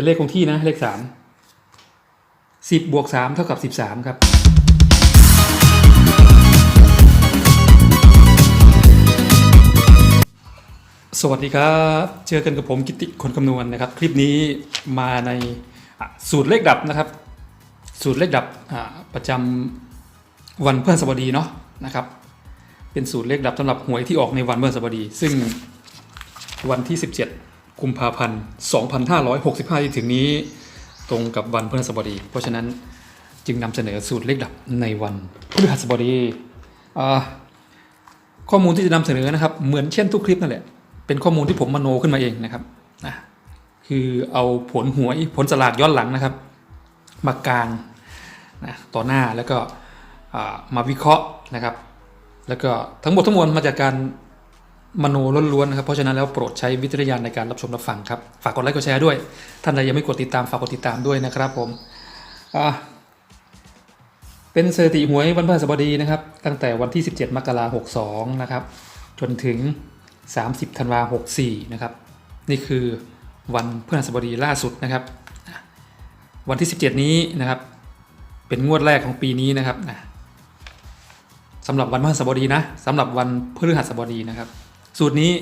เป็นเลขคงที่นะ เลขสามสิบบวกสามเท่ากับสิบสามครับ สวัสดีครับเจอกันกับผมกิติคนคำนวณนะครับ คลิปนี้มาในสูตรเลขดับนะครับ สูตรเลขดับประจำวันพฤหัสบดีเนาะนะครับ เป็นสูตรเลขดับสำหรับหวยที่ออกในวันพฤหัสบดี ซึ่งวันที่ 17 กุมภาพันธ์ 2565 ที่ถึงนี้ ตรงกับวันพฤหัสบดี เพราะฉะนั้นจึงนำเสนอสูตรเลขดับในวันพฤหัสบดี ข้อมูลที่จะนำเสนอนะครับ เหมือนเช่นทุกคลิปนั่นแหละ เป็นข้อมูลที่ผมมโนขึ้นมาเองนะครับนะคือเอาผลหวยผลสลากย้อนหลังนะครับ มากลางนะต่อหน้าแล้วก็มาวิเคราะห์นะครับ แล้วก็ทั้งหมดทั้งมวลมาจากการ มโนล้วนๆนะครับ เพราะฉะนั้นแล้วโปรดใช้วิจารณญาณในการรับชมรับฟังครับ ฝากกดไลค์กดแชร์ด้วย ท่านใดยังไม่กดติดตามฝากกดติดตามด้วยนะครับผมเป็นสถิติหวยวันพฤหัสบดีนะครับ ตั้งแต่วันที่ 17 มกราคม62 นะครับ จนถึง 30 ธันวาคม64 นะครับ นี่คือวันพฤหัสบดีล่าสุดนะครับ วันที่ 17 นี้นะครับ เป็นงวดแรกของปีนี้นะครับสำหรับวันพฤหัสบดีนะสำหรับวันพฤหัสบดีนะครับ สูตรนี้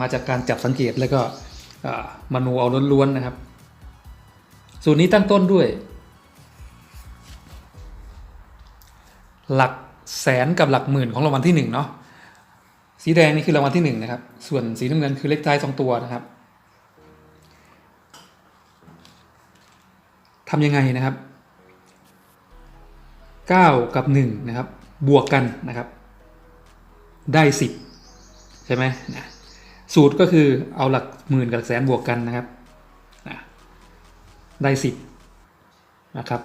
มาจากการจับสังเกตแล้วก็มโนเอาล้วนๆนะครับ สูตรนี้ตั้งต้นด้วย หลักแสนกับหลักหมื่นของรางวัลที่หนึ่งเนาะสีแดงนี่คือรางวัลที่หนึ่งนะครับ ส่วนสีน้ำเงินคือเลขท้ายสองตัวนะครับทำยังไงนะครับเก้ากับหนึ่งนะครับ บวกกันนะครับ ได้สิบ ใช่ไหมนะสูตรก็คือเอาหลักหมื่นกับหลักแสนบวกกันนะครับนะได้สิบนะครับ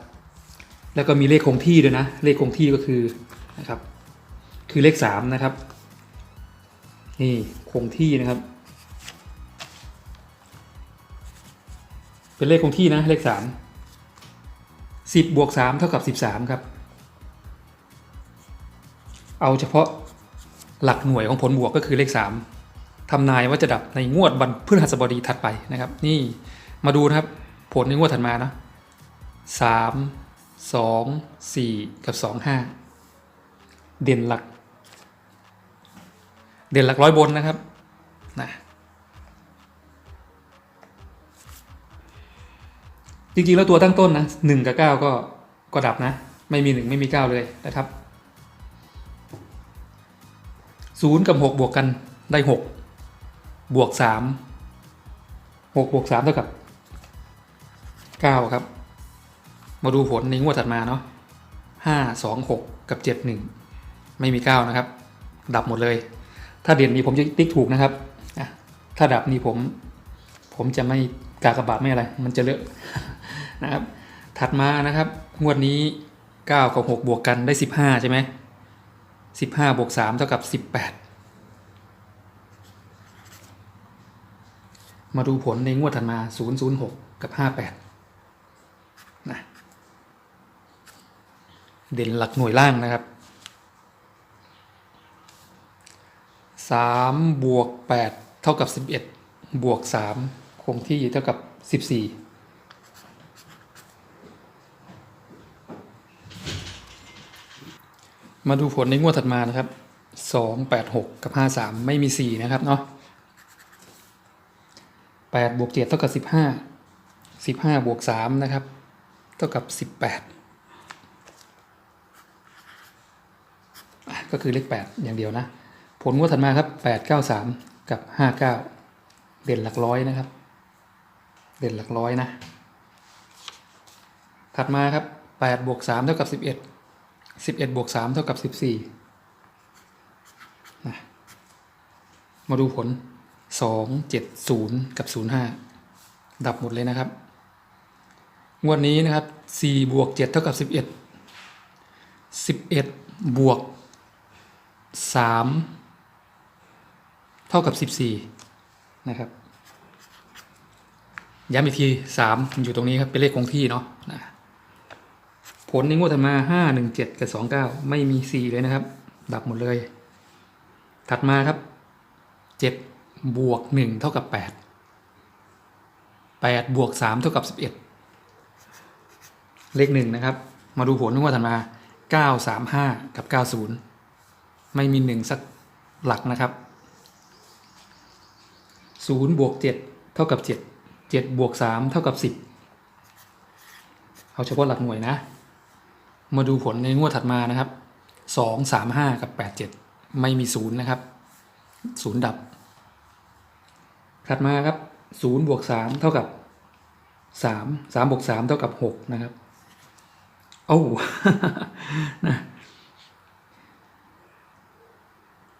แล้วก็มีเลขคงที่ด้วยนะ เลขคงที่ก็คือนะครับ คือเลขสามนะครับ นี่คงที่นะครับ เป็นเลขคงที่นะเลขสามสิบบวกสามเท่ากับสิบสามครับ เอาเฉพาะ หลักหน่วยของผลบวกก็คือเลขสามทำนายว่าจะดับในงวดวันพฤหัสบดีถัดไปนะครับ นี่มาดูนะครับผลในงวดถัดมานะสามสองสี่กับสองห้าเด่นหลัก เด่นหลักร้อยบนนะครับนะจริงๆแล้วตัวตั้งต้นนะหนึ่งกับเก้าก็ก็ดับนะ ไม่มีหนึ่งไม่มีเก้าเลยนะครับ ศูนย์กับหกบวกกันได้หกบวกสามหกบวกสามเท่ากับเก้าครับ มาดูผลในงวดถัดมาเนาะห้าสองหกกับเจ็ดหนึ่งไม่มีเก้านะครับ ดับหมดเลย ถ้าเด่นนี้ผมจะติ๊กถูกนะครับ ถ้าดับนี้ผม ผมจะไม่กากระบาดไม่อะไร มันจะเลอะนะครับ ถัดมานะครับ งวดนี้เก้ากับหกบวกกันได้สิบห้าใช่ไหม สิบห้าบวกสามเท่ากับสิบแปดมาดูผลในงวดถัดมา 006 กับ 58 นะ เด่นหลักหน่วยล่างนะครับ 3 บวก 8 เท่ากับ 11 บวก 3 คงที่เท่ากับ 14 มาดูผลในงวดถัดมานะครับสองแปดหกกับห้าสามไม่มีสี่นะครับเนาะแปดบวกเจ็ดเท่ากับสิบห้าสิบห้าบวกสามนะครับ เท่ากับสิบแปดก็คือเลขแปดอย่างเดียวนะ ผลงวดถัดมาครับแปดเก้าสามกับห้าเก้าเด่นหลักร้อยนะครับ เด่นหลักร้อยนะ ถัดมาครับแปดบวกสามเท่ากับสิบเอ็ด สิบเอ็ดบวกสามเท่ากับสิบสี่นะมาดูผลสองเจ็ดศูนย์กับศูนย์ห้าดับหมดเลยนะครับ งวดนี้นะครับสี่บวกเจ็ดเท่ากับสิบเอ็ดสิบเอ็ดบวกสามเท่ากับสิบสี่นะครับย้ำอีกทีสามอยู่ตรงนี้ครับเป็นเลขคงที่เนาะนะ ผลในงวดถัดมาห้าหนึ่งเจ็ดกับสองเก้าไม่มีสี่เลยนะครับ ดับหมดเลย ถัดมาครับเจ็ดบวกหนึ่งเท่ากับแปดแปดบวกสามเท่ากับสิบเอ็ดเลขหนึ่งนะครับ มาดูผลงวดถัดมาเก้าสามห้ากับเก้าศูนย์ไม่มีหนึ่งสักหลักนะครับศูนย์บวกเจ็ดเท่ากับเจ็ดเจ็ดบวกสามเท่ากับสิบเอาเฉพาะหลักหน่วยนะ มาดูผลในงวดถัดมานะครับสองสามห้ากับแปดเจ็ดไม่มีศูนย์นะครับศูนย์ดับ ถัดมาครับศูนย์บวกสามเท่ากับสามสามบวกสามเท่ากับหกนะครับโอ้นะ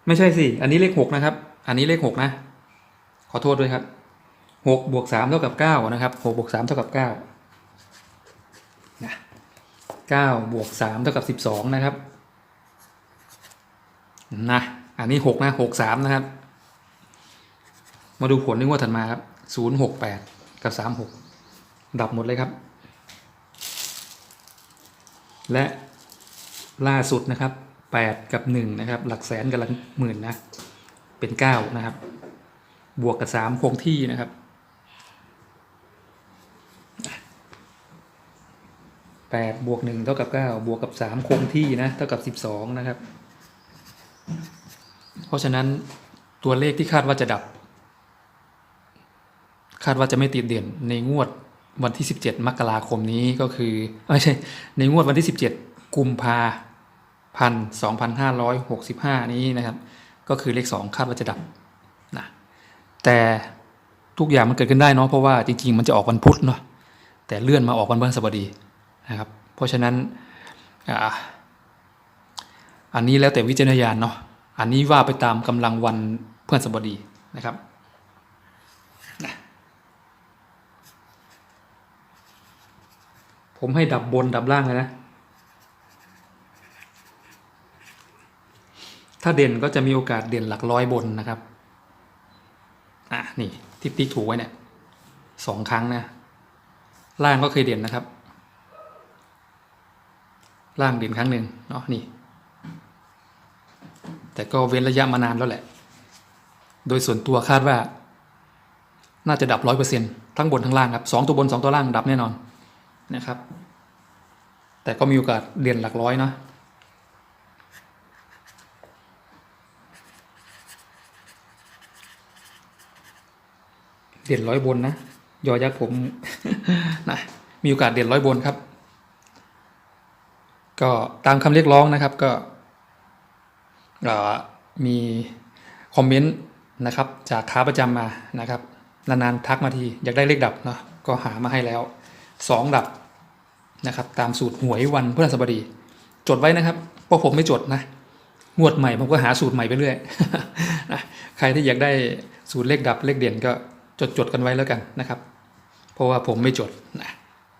ไม่ใช่สิ อันนี้เลขหกนะครับ อันนี้เลขหกนะ ขอโทษด้วยครับหกบวกสามเท่ากับเก้านะครับหกบวกสามเท่ากับเก้า 9บวก3เท่ากับ12 นะครับ นะ อันนี้ 6 นะ 6 3 นะครับ มาดูผลในงวดถัดมาครับ 0 6 8 กับ 3 6 ดับหมดเลยครับ และล่าสุดนะครับ 8 กับ 1 นะครับ หลักแสนกับหลักหมื่นนะ เป็น 9 นะครับ บวกกับ 3 คงที่นะครับ 8บวก1เท่ากับ 9 บวกกับ 3 คงที่นะเท่ากับ 12 นะครับ เพราะฉะนั้นตัวเลขที่คาดว่าจะดับ คาดว่าจะไม่ติดเด่นในงวดวันที่ 17 มกราคมนี้ก็คือไม่ใช่ในงวดวันที่ 17 กุมภาพันธ์2565นี้นะครับ ก็คือเลข 2 คาดว่าจะดับนะแต่ทุกอย่างมันเกิดขึ้นได้เนาะเพราะว่าจริง ๆ มันจะออกวันพุธเนาะแต่เลื่อนมาออกวันพฤหัสบดี นะครับ เพราะฉะนั้นอ,อันนี้แล้วแต่วิจารณญาณเนาะอันนี้ว่าไปตามกำลังวันเพฤหัสบดีนะครับผมให้ดับบนดับล่างเลยนะ ถ้าเด่นก็จะมีโอกาสเด่นหลักร้อยบนนะครับ อะนี่ที่ติ๊กถูกไว้เนี่ยสองครั้งนะ ล่างก็เคยเด่นนะครับ ล่างเด่นครั้งหนึ่งเนาะนี่ แต่ก็เว้นระยะมานานแล้วแหละ โดยส่วนตัวคาดว่า น่าจะดับร้อยเปอร์เซ็นทั้งบนทั้งล่างครับสองตัวบนสองตัวล่างดับแน่นอนนะครับ แต่ก็มีโอกาสเด่นหลักร้อยนะเด่นร้อยบนนะยอยักษ์ผมนะมีโอกาสเด่นร้อยบนครับ ก็ตามคำเรียกร้องนะครับก็มีคอมเมนต์นะครับจากค้าประจำมานะครับนานๆทักมาทีอยากได้เลขดับเนาะก็หามาให้แล้วสองดับนะครับตามสูตรหวยวันพฤหัสบดี จดไว้นะครับเพราะผมไม่จดนะงวดใหม่ผมก็หาสูตรใหม่ไปเรื่อยนะใครที่อยากได้สูตรเลขดับเลขเด่นก็จดจดกันไว้แล้วกันนะครับ เพราะว่าผมไม่จดนะ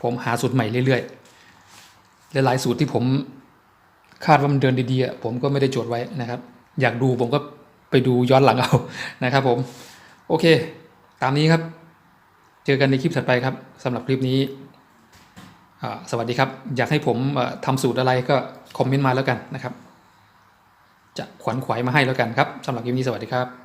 ผมหาสูตรใหม่เรื่อยๆ หลายๆสูตรที่ผมคาดว่ามันเดินดีๆผมก็ไม่ได้จดไว้นะครับ อยากดูผมก็ไปดูย้อนหลังเอานะครับผม โอเค ตามนี้ครับ เจอกันในคลิปถัดไปครับสำหรับคลิปนี้สวัสดีครับ อยากให้ผมทำสูตรอะไรก็คอมเมนต์มาแล้วกันนะครับ จะขวนขวายมาให้แล้วกันครับสำหรับคลิปนี้สวัสดีครับ